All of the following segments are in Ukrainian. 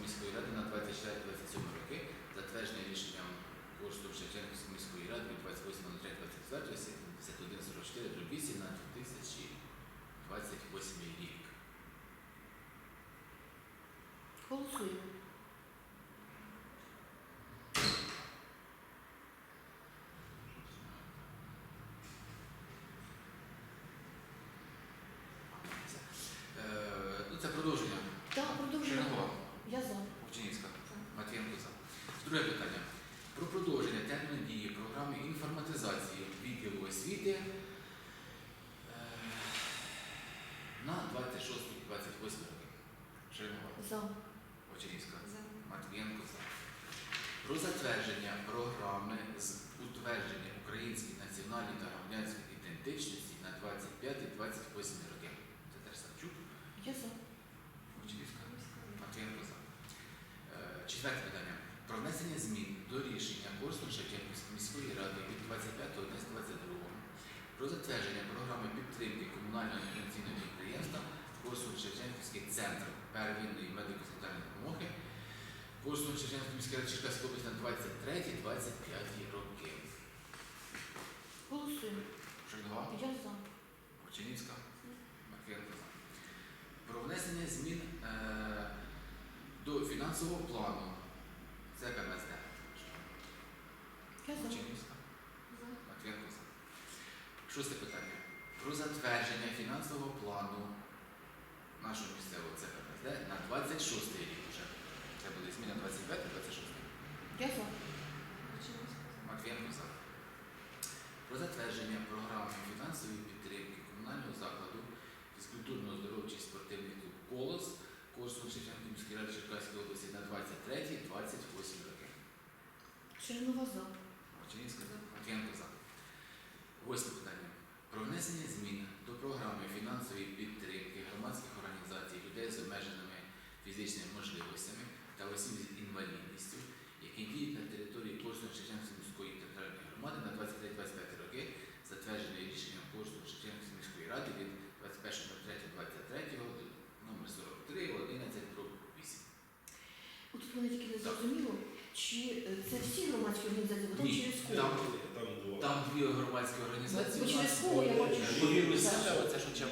міської ради на 24-27 роки, затвердження рішенням кошту Шевченківської міської ради від 28.03.24 7144 до 8 на 2028 рік. Голосуємо. Е, ну, це продовження. Так, продовжуємо. Чергова. Я за. Овчинівська. Матвієнко за. Друге питання. Про продовження терміну дії програми інформатизації відділу освіти е, на 26-28 роки. Чергова. За. Овчинівська. Матвієнко за. Про затвердження програми з утвердження української національної та громадянської ідентичності на 25-28 роки. Це теж Савчук. Я за. Овчинівська. Матвієнко за. Е, Четверте питання. Про внесення змін до рішення Корсун Шевченківської міської ради від 25.11.22 про затвердження програми підтримки комунального інформаційного підприємства Корсун Шевченківський центр первинної медико-санітарної допомоги Корсун Шевченківської міської ради Черкаської області на 23-25 роки. Голосуємо. Шельгова, Я за. Овчинівська, Матвієнко за. Про внесення змін е, до фінансового плану ЦКМСД. Я за. За. Шосте питання. Про затвердження фінансового плану нашого місцевого ЦКМСД на 26 рік вже. Це буде зміна 25-26. Я за. Матвієнко за. Про затвердження програми фінансової підтримки комунального закладу фізкультурно-оздоровчий спортивний клуб Колос курсу Шевченківської ради Черкаської області на 23-28 роки. Чернова за. Очинівська Матвієнко за. Внесення змін до програми фінансової підтримки громадських організацій людей з обмеженими фізичними можливостями та осіб з інвалідністю, які діють на території Корсуна Шевченківської міської територіальної громади на 23-25 роки, затверджене рішенням Корсуна Шевченківської міської ради від 21.03.23 номер 43 11 про 8. От Тут мене тільки не зрозуміло, чи е, це всі громадські організації, бо там Ні, через кого. там- Там. Там дві громадські організації. Бо у нас.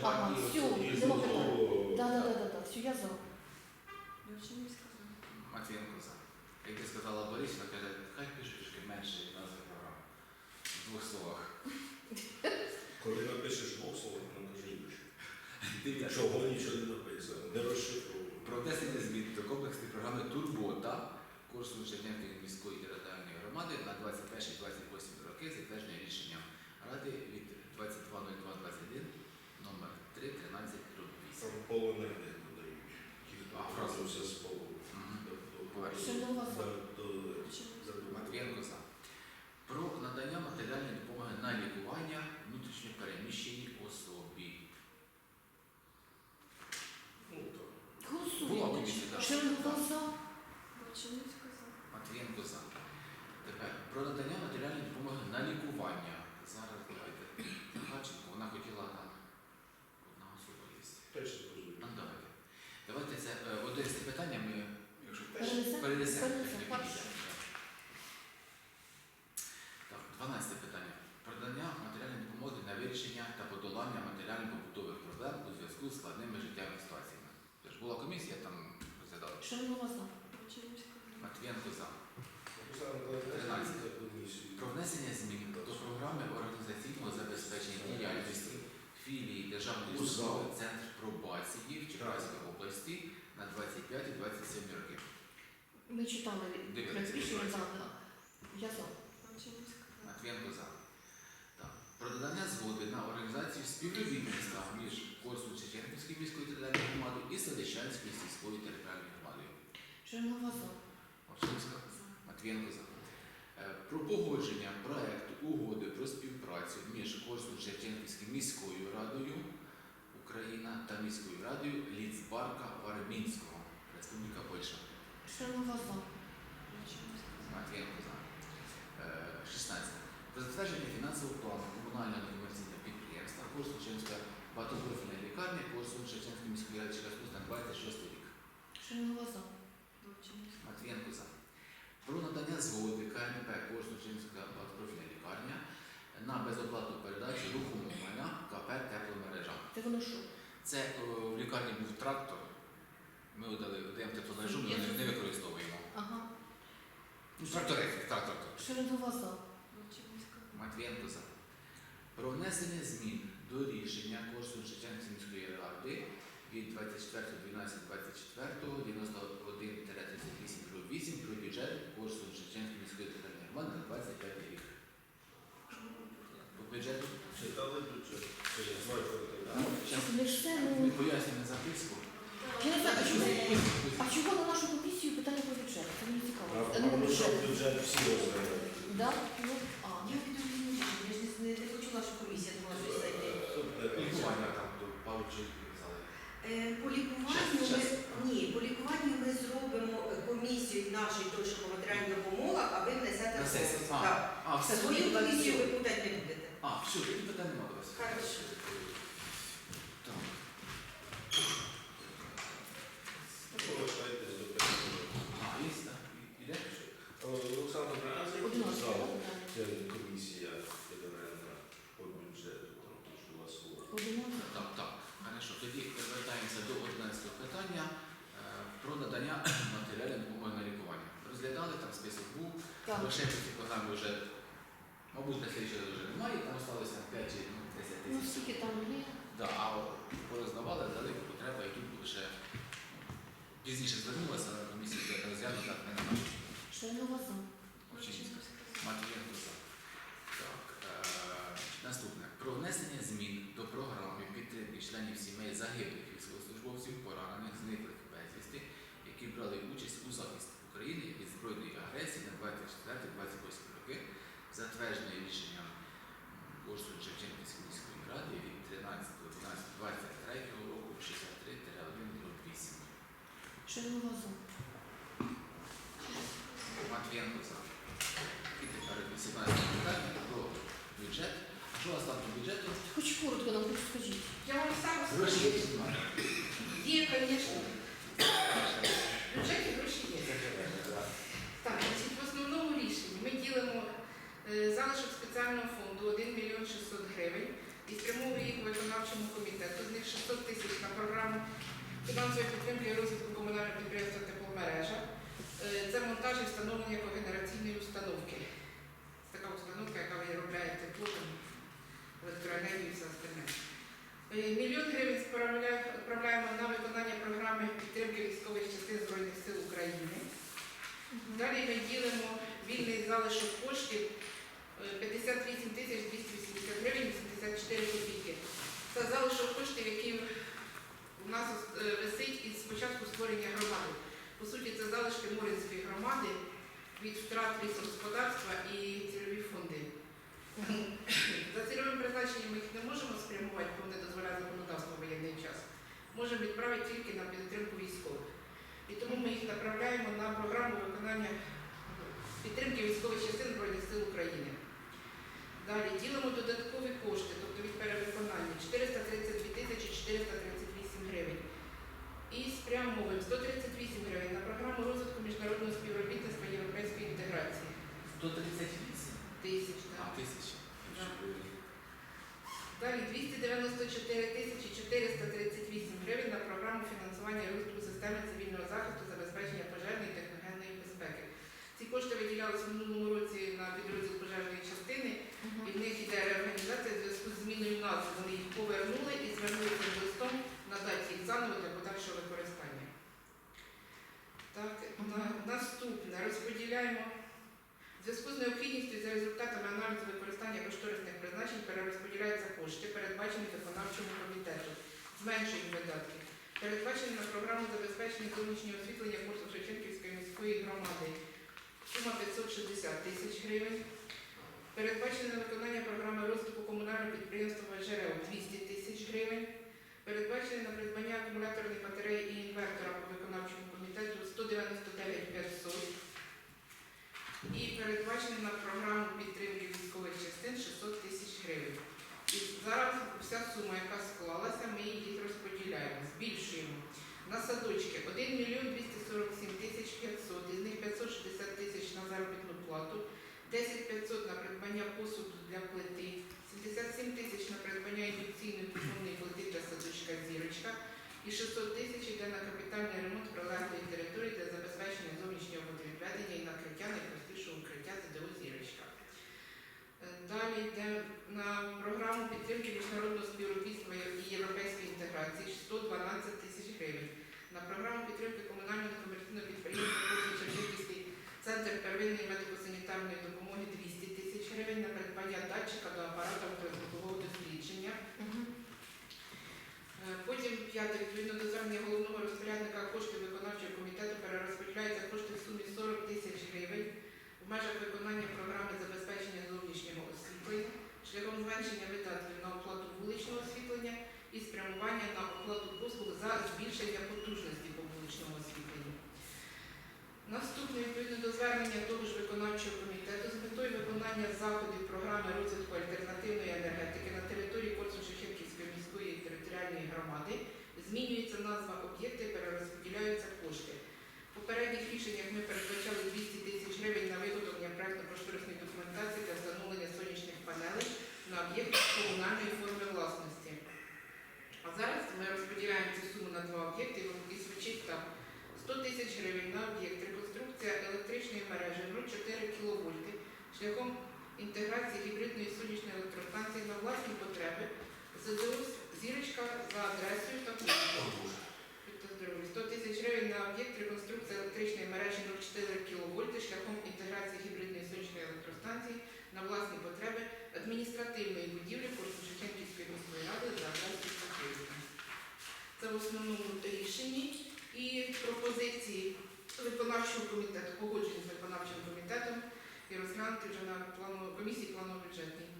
Ага, всьо. І нема питань. Золотого. Так, так, так, так, все, я за. Матвієнко за. Як ти сказала Борисівна, каже, хай пише трішки менше назви програми. В двох словах. Коли напишеш двох слов, не кажи більше. Чого нічого не написано, не розшифровуй. Про внесення змін до комплексної програми Турбота курсу Шевченківської міської територіальної громади на 21-28 роки затвердження рішенням Ради від 22.02.21 номер 3 13 Там половина не додають. А, фразу. все з полу. Чернова за. Матвієнко за. Про надання матеріальної допомоги на лікування внутрішньопереміщеній особі. Ну, так. Була Голосуємо. комісія, так? Чернова за. Матвієнко за. Тепер про надання матеріальної допомоги на лікування. Зараз давайте. Захарченко, вона хотіла нам одна особа є. Теж розумію. Ну, давайте. Давайте це е, одне з цих питання ми, якщо Перенесемо? перенесемо. Перенесемо, як перше. піде. Так, 12 питання. Про надання матеріальної допомоги на вирішення та подолання матеріально-побутових проблем у зв'язку з складними життєвими ситуаціями. Тож була комісія, там розглядали. Чернова за. Матвієнко за. Оксана Миколаївна, Тринадцять. Про внесення змін до програми організаційного забезпечення діяльності філії Державної установи Центр пробації в Черкаській області на 25-27 роки. Ми читали Дивіться, рішення дивіться. за. Я за. Матвієнко за. Так. Про додання згоди на організацію співробітництва між Корсун Шевченківською міською територіальною громадою і Селищанською сільською територіальною громадою. Чернова за. Овчинська. Матвієнко за. Е, Про погодження проекту угоди про співпрацю між Корсун Шевченківською міською радою Україна та міською радою Ліцбарка Вармінського, Республіка Польща. Чернова за. Матвієнко за. Е, комунального некомерційного підприємства Корсун-Шевченська багатопрофільна лікарня Корсун-Шевченської міської ради Черкаської на 26 рік. Шановна за. Матвієнко за. Про надання згоди КНП Корсун-Шевченська багатопрофільна лікарня на безоплатну передачу рухомого майна КП Тепломережа. Це воно що? Це о, в лікарні був трактор. Ми даємо тепломережу, ми не, не використовуємо. Ага. Ну, тракторець, трактор. Шановна за. Матвієнко за. Про внесення змін до рішення Корсун Шевченківської міської ради від 24.12.24 91-38 про бюджет Корсун Шевченківської міської територіальної громади на 25 рік. По бюджету Читали бюджет? Ми ми ну... пояснюємо записку. Я не знаю, а чого, а чого на нашу комісію питання про бюджет? Це мені цікаво. Е, ну, бюджет. бюджет всі розглядають. Да? Ну, а. Я піду в іншу, я ж не, не хочу нашу комісію, думала, що це йде. Лікування там до пару чоловік казали. Е, По лікуванню ми ні, по лікуванню ми зробимо е, комісію нашої точки по матеріальним допомогах, а ви внесете На сесію. Так. А, все, Свою комісію ви путати не будете. А, все, тоді питання немає. Хорошо. Так. Повертайтесь до питання. А, є, так? Іде? Олександр Браназик Одинадцяте, казав, да? це комісія федеральна по бюджету, там, то, що у вас було. Одинадцяте. Так, так. Хорошо. Тоді повертаємося до 11 питання е, про надання матеріалів допомоги на лікування. Розглядали, там список був. Так. Грошей по цій програмі вже, мабуть, на слідчий вже немає, там залишилося 5 чи ну, 10 Ну, тисяч. скільки там є? Да, а пороздавали, дали потреба, і тут лише пізніше звернулася на комісію, де розгляну, так не на Шановна за. Очинська. Матвієнко за. Так, е, наступне. Про внесення змін до програми підтримки членів сімей загиблих військовослужбовців, поранених, зниклих безвісти, які брали участь у захисті України від збройної агресії на 24-28 роки, затверджене рішенням Корсу Шевченківської міської ради від 13.12.23 року 63-1 8. Шановна за. Матвієнко за. І тепер 18 питання про бюджет. Що у вас там по бюджету? Хоч коротко нам хоч скажіть. Я вам сам Гроші є скажу. чи немає? Є, звісно. В бюджеті гроші є. Так, значить, в основному рішенні ми ділимо е, залишок спеціального фонду 1 мільйон 600 гривень і спрямовуємо їх виконавчому комітету. З них 600 тисяч на програму фінансової підтримки і розвитку комунального підприємства тепломережа. Е, Це монтаж і встановлення когенераційної установки. Це така установка, яка виробляє тепло, електроенергію і все остальне. Е, Мільйон гривень відправляємо на виконання програми підтримки військових частин Збройних сил України. Далі ми ділимо вільний залишок коштів е, 58 тисяч 280 гривень 84 копійки. Це залишок коштів, які нас е, висить із початку створення громади. По суті, це залишки Моринської громади від втрат лісогосподарства і цільові фонди. За цільовим призначенням ми їх не можемо спрямувати, бо не дозволяє законодавство воєнний час. Можемо відправити тільки на підтримку військових. І тому ми їх направляємо на програму виконання підтримки військових частин Збройних сил України. Далі ділимо додаткові кошти, тобто від перевиконання 432 тисячі 438 гривень. І спрямовуємо 138 гривень на програму розвитку міжнародного співробітництва європейської інтеграції. 138 Тисяч, а, так. тисяч. Да. Далі 294 тисячі 438 гривень на програму фінансування розвитку системи цивільного захисту, забезпечення пожежної і техногенної безпеки. Ці кошти виділялися в минулому році на підрозділ пожежної частини, і в них йде реорганізація в зв'язку з зміною назви. Вони їх повернули і звернулися з листом надати їх заново для подальшого використання. Так, на- наступне розподіляємо. В зв'язку з необхідністю за результатами аналізу використання призначень перерозподіляються кошти, передбачені виконавчому комітету. Зменшуємо видатки. Передбачені на програму забезпечення зовнішнього освітлення курсу Шевченківської міської громади. Сума 560 тисяч гривень. Передбачені на виконання програми розвитку комунального підприємства ЖРЕО 200 тисяч гривень. Передбачені на придбання акумуляторних батарей і інвертора по виконавчому комітету 199 500. І передбачені на програму підтримки військових частин 600 тисяч гривень. І зараз вся сума, яка склалася, ми її розподіляємо, збільшуємо. На садочки 1 мільйон 247 тисяч 500, із них 560 тисяч на заробітну плату, 10 500 на придбання посуду для плити, 77 тисяч на придбання індукційної кухонної плити для садочка зірочка і 600 тисяч йде на капітальний ремонт прилеглої території для забезпечення зовнішнього водовідведення і накриття найпростішого укриття ЗДО зірочка. Е, Далі йде на програму підтримки міжнародного співробітництва і європейської інтеграції 112 тисяч гривень. На програму підтримки комунального комерційного підприємства Чернігівський центр первинної медико-санітарної допомоги 200 тисяч гривень на придбання датчика до апарату ультразвукового дослідження. Е, Потім п'яте відповідно до звернення головного розпорядника коштів виконавчого комітету перерозподіляються кошти в сумі 40 тисяч гривень межах виконання програми забезпечення зовнішнього освітлення шляхом зменшення видатків на оплату вуличного освітлення і спрямування на оплату послуг за збільшення потужності по вуличному освітленню. Наступне відповідно до звернення того ж виконавчого комітету з метою виконання заходів програми розвитку альтернативної енергетики на території Корсун-Шевченківської міської територіальної громади змінюється назва об'єкта і перерозподіляються кошти. В попередніх рішеннях ми передбачали 200 тисяч гривень на виготовлення проектно-кошторисної документації для встановлення сонячних панелей на об'єкт комунальної форми власності. А зараз ми розподіляємо цю суму на два об'єкти і звучить так. 100 тисяч гривень на об'єкт. Реконструкція електричної мережі. 0,4 кВт шляхом інтеграції гібридної сонячної електростанції на власні потреби. ЗДО «Зірочка» за адресою такою. Будьте 100 тисяч гривень на об'єкт. Реконструкції електричної мережі. 0,4 кВт шляхом інтеграції гібридної сонячної електростанції на власні потреби адміністративної будівлі Корсун-Шевченківської міської ради за такою. Це в основному рішенні і пропозиції виконавчого комітету, погоджені з виконавчим комітетом і розглянути вже на плану комісії планово-бюджетній.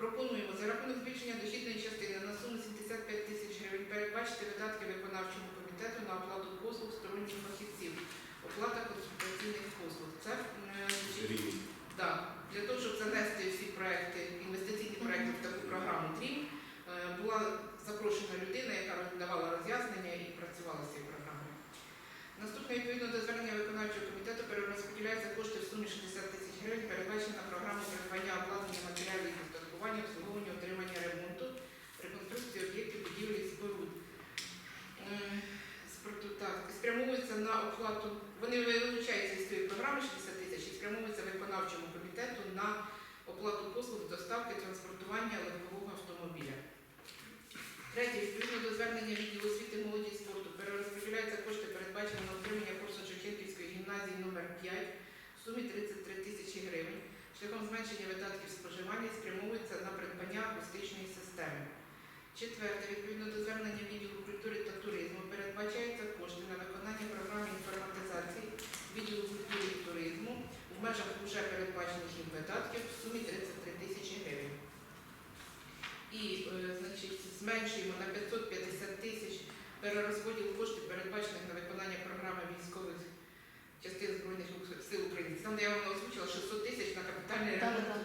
Пропонуємо за рахунок збільшення дохідної частини на суму 75 тисяч гривень передбачити видатки виконавчому комітету на оплату послуг сторонніх фахівців, оплата консультаційних послуг. Це е, Да, для того, щоб занести всі проекти, інвестиційні проекти в таку програму ТРІМ, е, була запрошена людина, яка давала роз'яснення і працювала з цією програмою. Наступне відповідно до звернення виконавчого комітету перерозподіляються кошти в сумі 60 тисяч гривень, передбачена програма придбання обладнання матеріалів і обслуговування, отримання ремонту, реконструкції об'єктів будівлі і споруд. Е, спорту- так, Спрямовується на оплату, вони вилучаються із цієї програми 60 тисяч і спрямовуються виконавчому комітету на оплату послуг доставки транспортування легкового автомобіля. Третє, відповідно до звернення відділу освіти молоді спорту, перерозподіляються кошти, передбачені на отримання курсу Шевченківської гімназії номер 5 в сумі 33 тисячі гривень. Шляхом зменшення видатків споживання спрямовується на придбання акустичної системи. Четверте, відповідно до звернення відділу культури та туризму, передбачаються кошти на виконання програми інформатизації відділу культури і туризму в межах вже передбачених їм видатків в сумі 33 тисячі гривень. І е, значить, зменшуємо на 550 тисяч перерозподіл коштів, передбачених на виконання програми військових частин Збройних сил України. Там, я вам озвучила 600 тисяч на капітальний ремонт